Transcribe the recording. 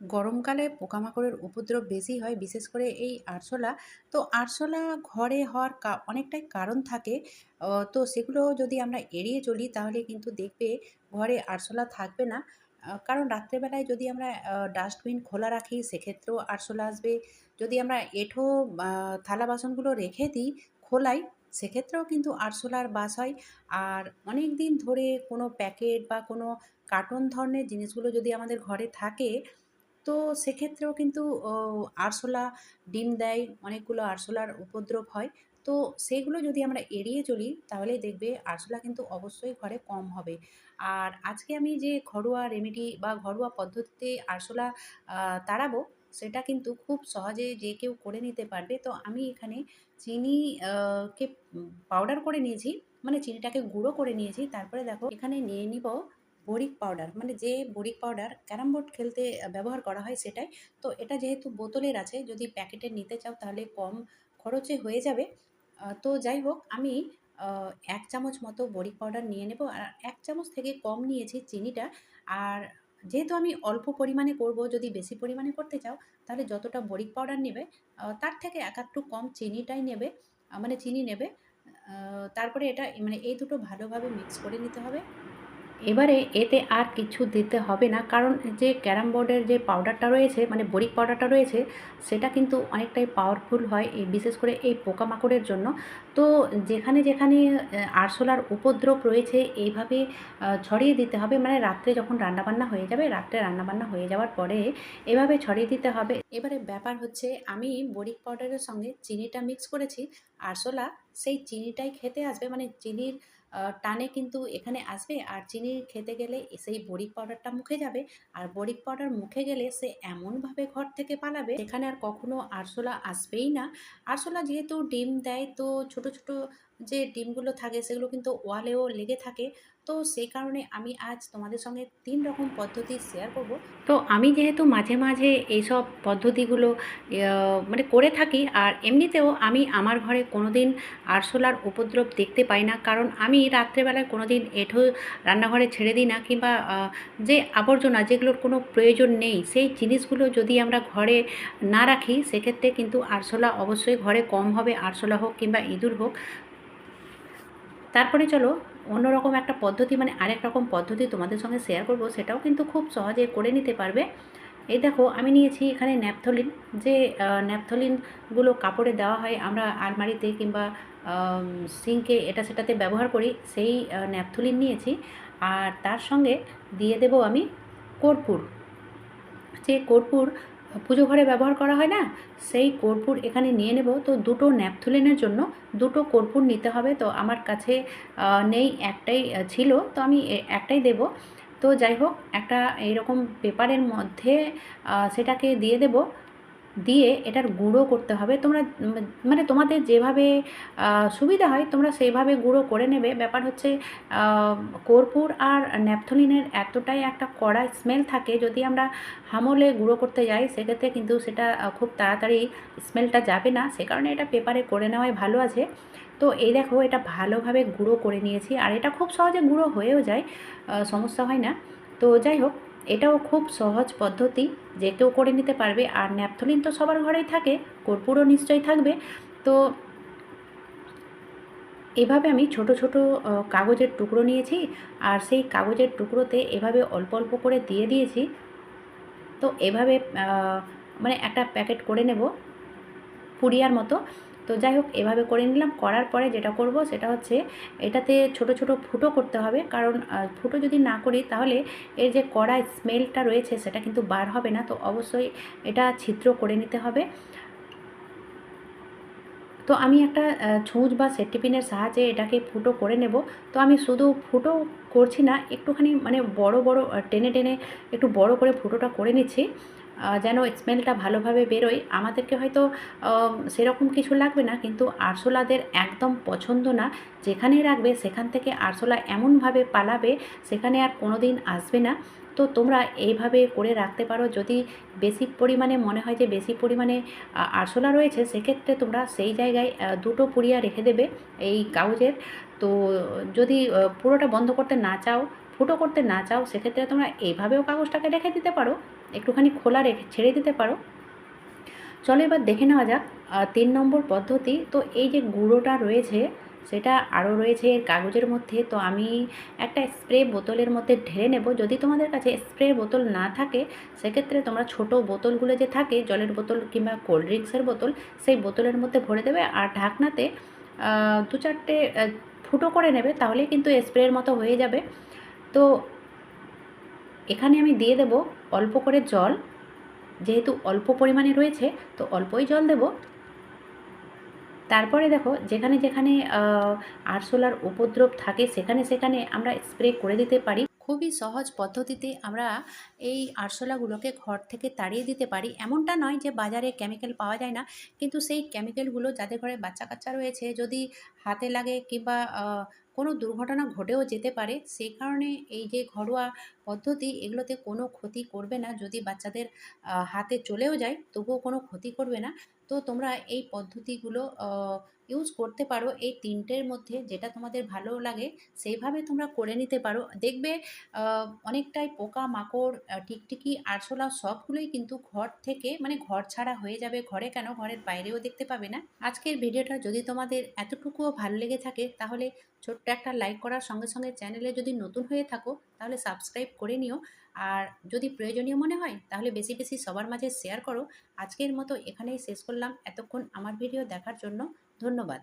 গরমকালে পোকামাকড়ের উপদ্রব বেশি হয়, বিশেষ করে এই আরশোলা। তো আরশোলা ঘরে হওয়ার অনেকটাই কারণ থাকে। তো সেগুলো যদি আমরা এড়িয়ে চলি, তাহলে কিন্তু দেখবে ঘরে আরশোলা থাকবে না। কারণ রাত্রেবেলায় যদি আমরা ডাস্টবিন খোলা রাখি, সেক্ষেত্রেও আরশোলা আসবে। যদি আমরা এঁঠো থালা বাসনগুলো রেখে দিই খোলাই, সেক্ষেত্রেও কিন্তু আরশোলার বাস হয়। আর অনেক দিন ধরে কোনো প্যাকেট বা কোনো কার্টন ধরনের জিনিসগুলো যদি আমাদের ঘরে থাকে তো সেক্ষেত্রেও কিন্তু আরশোলা ডিম দেয়, অনেকগুলো আরশোলার উপদ্রব হয়। তো সেইগুলো যদি আমরা এড়িয়ে চলি তাহলে দেখবে আরশোলা কিন্তু অবশ্যই ঘরে কম হবে। আর আজকে আমি যে ঘরোয়া রেমেডি বা ঘরোয়া পদ্ধতিতে আরশোলা তাড়াবো সেটা কিন্তু খুব সহজে যে কেউ করে নিতে পারবে। তো আমি এখানে চিনি কে পাউডার করে নিয়েছি। মানে চিনিটাকে গুঁড়ো করে নিয়েছি। তারপরে দেখো এখানে নিয়ে নিবো বরিক পাউডার মানে যে বরিক পাউডার ক্যারাম বোর্ড খেলতে ব্যবহার করা হয় সেটাই। তো এটা যেহেতু বোতলের আছে যদি প্যাকেটের নিতে চাও তাহলে কম খরচে হয়ে যাবে। তো যাই হোক আমি এক চামচ মতো বরিক পাউডার নিয়ে নেব। আর এক চামচ থেকে কম নিয়েছি চিনিটা। আর যেহেতু আমি অল্প পরিমাণে করব, যদি বেশি পরিমাণে করতে চাও তাহলে যতটা বরিক পাউডার নেবে তার থেকে ১ আধটু কম চিনিটাই নেবে। মানে চিনি নেবে। তারপরে এটা মানে এই দুটো ভালোভাবে মিক্স করে নিতে হবে। এবারে এতে আর কিছু দিতে হবে না। কারণ যে ক্যারাম বোর্ডের যে পাউডারটা রয়েছে মানে বরিক পাউডারটা রয়েছে সেটা কিন্তু অনেকটাই পাওয়ারফুল হয় এই বিশেষ করে এই পোকামাকড়ের জন্য। তো যেখানে, যেখানে আরশোলার উপদ্রব রয়েছে এইভাবে ছড়িয়ে দিতে হবে। মানে রাত্রে যখন রান্নাবান্না হয়ে যাবে, রাত্রে রান্নাবান্না হয়ে যাওয়ার পরে এভাবে ছড়িয়ে দিতে হবে। এবারে ব্যাপার হচ্ছে আমি বরিক পাউডারের সঙ্গে চিনিটা মিক্স করেছি। আরশোলা সেই চিনিটাই খেতে আসবে মানে চিনির টানে কিন্তু এখানে আসবে আর চিনি খেতে গেলে সেই বরিক পাউডারটা মুখে যাবে। আর বরিক পাউডার মুখে গেলে সে এমনভাবে ঘর থেকে পালাবে এখানে আর কখনো আরশোলা আসবেই না। আরশোলা যেহেতু ডিম দেয় তো ছোট, ছোট যে ডিমগুলো থাকে সেগুলো কিন্তু ওয়ালেও লেগে থাকে। তো সেই কারণে আমি আজ তোমাদের সঙ্গে তিন রকম পদ্ধতি শেয়ার করব। তো আমি যেহেতু মাঝে, মাঝে এইসব পদ্ধতিগুলো মানে করে থাকি আর এমনিতেও আমি আমার ঘরে কোনো দিন আরশোলার উপদ্রব দেখতে পাই না। কারণ আমি রাত্রেবেলায় কোনোদিন এঁঠো রান্নাঘরে ছেড়ে দিই না কিংবা যে আবর্জনা যেগুলোর কোনো প্রয়োজন নেই সেই জিনিসগুলো যদি আমরা ঘরে না রাখি সেক্ষেত্রে কিন্তু আরশোলা অবশ্যই ঘরে কম হবে। আরশোলা হোক কিংবা ইঁদুর হোক। তারপরে চলো অন্যরকম একটা পদ্ধতি মানে আরেক রকম পদ্ধতি তোমাদের সঙ্গে শেয়ার করব, সেটাও কিন্তু খুব সহজে করে নিতে পারবে। এই দেখো, আমি নিয়েছি এখানে ন্যাপথলিন, যে ন্যাপথলিনগুলো কাপড়ে দেওয়া হয়, আমরা আলমারিতে কিংবা সিঙ্কে এটা সেটাতে ব্যবহার করি, সেই ন্যাপথলিন নিয়েছি। আর তার সঙ্গে দিয়ে দেব আমি কর্পূর। যে কর্পূর পুজো ঘরে ব্যবহার করা হয় না? সেই কর্পূর এখানে নিয়ে নেব। তো দুটো ন্যাপথুলিনের জন্য দুটো কর্পূর নিতে হবে। তো আমার কাছে নেই, একটাই ছিল। তো আমি একটাই দেব। তো যাই হোক, একটা এইরকম পেপারের মধ্যে সেটাকে দিয়ে দেব। দিয়ে এটার গুঁড়ো করতে হবে। তোমরা মানে তোমাদের যেভাবে সুবিধা হয়, তোমরা সেইভাবে গুঁড়ো করে নেবে। ব্যাপার হচ্ছে কর্পূর আর ন্যাপথলিনের এতটাই একটা কড়া স্মেল থাকে, যদি আমরা হামলে গুঁড়ো করতে যাই, সেক্ষেত্রে কিন্তু সেটা খুব তাড়াতাড়ি স্মেলটা যাবে না। সে কারণে এটা পেপারে করে নেওয়াই ভালো আছে। তো এই দেখো, এটা ভালোভাবে গুঁড়ো করে নিয়েছি। আর এটা খুব সহজে গুঁড়ো হয়েও যায়। সমস্যা হয় না। তো যাই হোক এটাও খুব সহজ পদ্ধতি যে কেউ করে নিতে পারবে। আর ন্যাপথলিন তো সবার ঘরেই থাকে, কর্পূরও নিশ্চয়ই থাকবে। তো এভাবে আমি ছোট, ছোট কাগজের টুকরো নিয়েছি। আর সেই কাগজের টুকরোতে এভাবে অল্প, অল্প করে দিয়ে দিয়েছি। তো এভাবে মানে একটা প্যাকেট করে নেব পুরিয়ার মতো। তো যাই হোক এভাবে করে নিলাম। করার পরে যেটা করব সেটা হচ্ছে এটাতে ছোট, ছোট ফুটো করতে হবে। কারণ ফুটো যদি না করি তাহলে এর যে কড়া স্মেলটা রয়েছে সেটা কিন্তু বার হবে না। তো অবশ্যই এটা ছিদ্র করে নিতে হবে। তো আমি একটা ছুঁচ বা সেফটি পিনের সাহায্যে এটাকে ফুটো করে নেব। তো আমি শুধু ফুটো করছি না একটুখানি মানে বড়, বড় টেনে, টেনে একটু বড় করে ফুটোটা করে নিচ্ছি। যেন স্মেলটা ভালোভাবে বেরোয়। আমাদেরকে হয়তো সেরকম কিছু লাগবে না। কিন্তু আরশোলাদের একদম পছন্দ না। যেখানেই রাখবে, সেখান থেকে আরশোলা এমনভাবে পালাবে, সেখানে আর কোনোদিন আসবে না। তো তোমরা এইভাবে করে রাখতে পারো। যদি বেশি পরিমাণে মনে হয় যে বেশি পরিমাণে আরশোলা রয়েছে, সেক্ষেত্রে তোমরা সেই জায়গায় দুটো পুড়িয়া রেখে দেবে এই কাগজের। তো যদি পুরোটা বন্ধ করতে না চাও ফুটো করতে না চাও, সেক্ষেত্রে তোমরা এইভাবেও কাগজটাকে রেখে দিতে পারো। একটুখানি খোলা রেখে, ছেড়ে দিতে পারো। চলো এবার দেখে নেওয়া যাক তিন নম্বর পদ্ধতি। তো এই যে গুঁড়োটা রয়েছে, সেটা আরও রয়েছে কাগজের মধ্যে। তো আমি একটা স্প্রে বোতলের মধ্যে ঢেলে নেব। যদি তোমাদের কাছে স্প্রে বোতল না থাকে, সেক্ষেত্রে তোমরা ছোট বোতলগুলো যে থাকে, জলের বোতল কিংবা কোল্ড ড্রিঙ্কসের বোতল, সেই বোতলের মধ্যে ভরে দেবে আর ঢাকনাতে দু চারটে ফুটো করে নেবে, তাহলেই কিন্তু স্প্রের মতো হয়ে যাবে। তো এখানে আমি দিয়ে দেব অল্প করে জল। যেহেতু অল্প পরিমাণে রয়েছে, তো অল্পই জল দেব। তারপরে দেখো, যেখানে যেখানে আরশোলার উপদ্রব থাকে, সেখানে সেখানে আমরা স্প্রে করে দিতে পারি। খুবই সহজ পদ্ধতিতে আমরা এই আরশোলাগুলোকে ঘর থেকে তাড়িয়ে দিতে পারি। এমনটা নয় যে বাজারে কেমিক্যাল পাওয়া যায় না, কিন্তু সেই কেমিক্যালগুলো যাদের ঘরে বাচ্চা কাচ্চা রয়েছে, যদি হাতে লাগে কিংবা কোনো দুর্ঘটনা ঘটেও যেতে পারে সেই কারণে এই যে ঘরোয়া পদ্ধতি, এগুলোতে কোনো ক্ষতি করবে না। যদি বাচ্চাদের হাতে চলেও যায়, তবুও কোনো ক্ষতি করবে না। তো তোমরা এই পদ্ধতিগুলো ইউজ করতে পারো। এই তিনটের মধ্যে যেটা তোমাদের ভালো লাগে, সেইভাবে তোমরা করে নিতে পারো। দেখবে অনেকটাই পোকা মাকড় টিকটিকি, আরশোলা সবগুলোই কিন্তু ঘর থেকে মানে ঘর ছাড়া হয়ে যাবে। ঘরে কেন? ঘরের বাইরেও দেখতে পাবে না। আজকের ভিডিওটা যদি তোমাদের এতটুকুও ভালো লেগে থাকে, তাহলে ছোট্ট একটা লাইক করার সঙ্গে সঙ্গে চ্যানেলে যদি নতুন হয়ে থাকো তাহলে সাবস্ক্রাইব করে নিও। আর যদি প্রয়োজনীয় মনে হয়, তাহলে বেশি বেশি সবার মাঝে শেয়ার করো। আজকের মতো এখানেই শেষ করলাম। এতক্ষণ আমার ভিডিও দেখার জন্য ধন্যবাদ।